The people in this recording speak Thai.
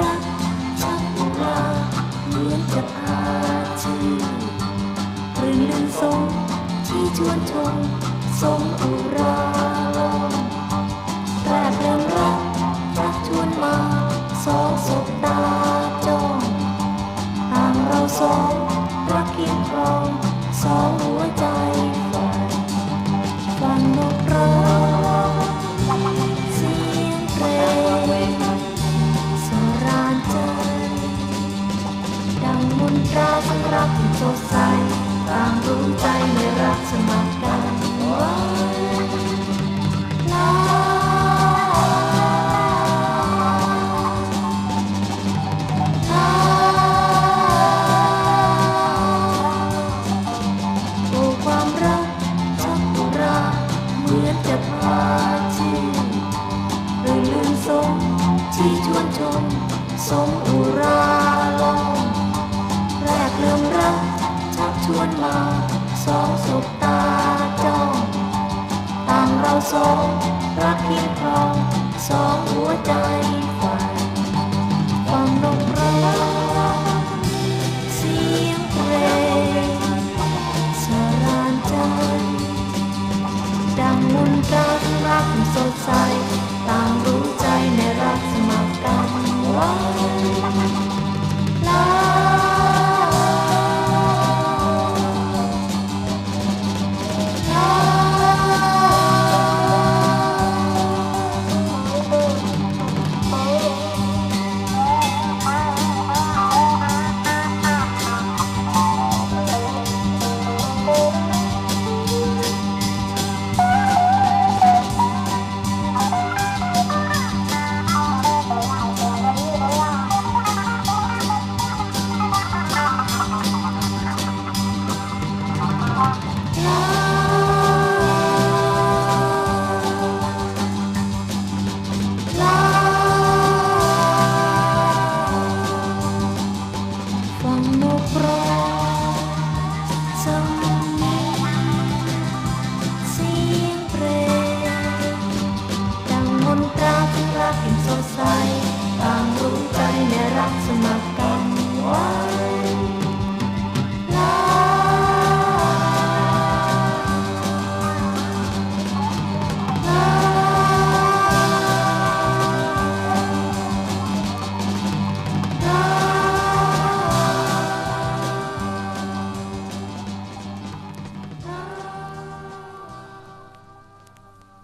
รักชักว่าเหมือนจะพาชื่อหรือหนึ่ทรงที่ชวนชมทรงอุรา ใสตางรู้ใจในรักสมัครกันไว้ลาลาโอ้ความรักชักอุราเมือจะพาชีรื่นลื่นสมที่ชวนชมสมอุราลมแรกเริ่มรัก ชวนมาสองสบตาจ้องต่างเราสองรักเพียงครองสองหัวใจฝ่ายฟังนกร้องเสียงเพลงสรานใจดังมุนตรารักสดใสต่างรู้ ตราทั้งรักอิ่มโซซา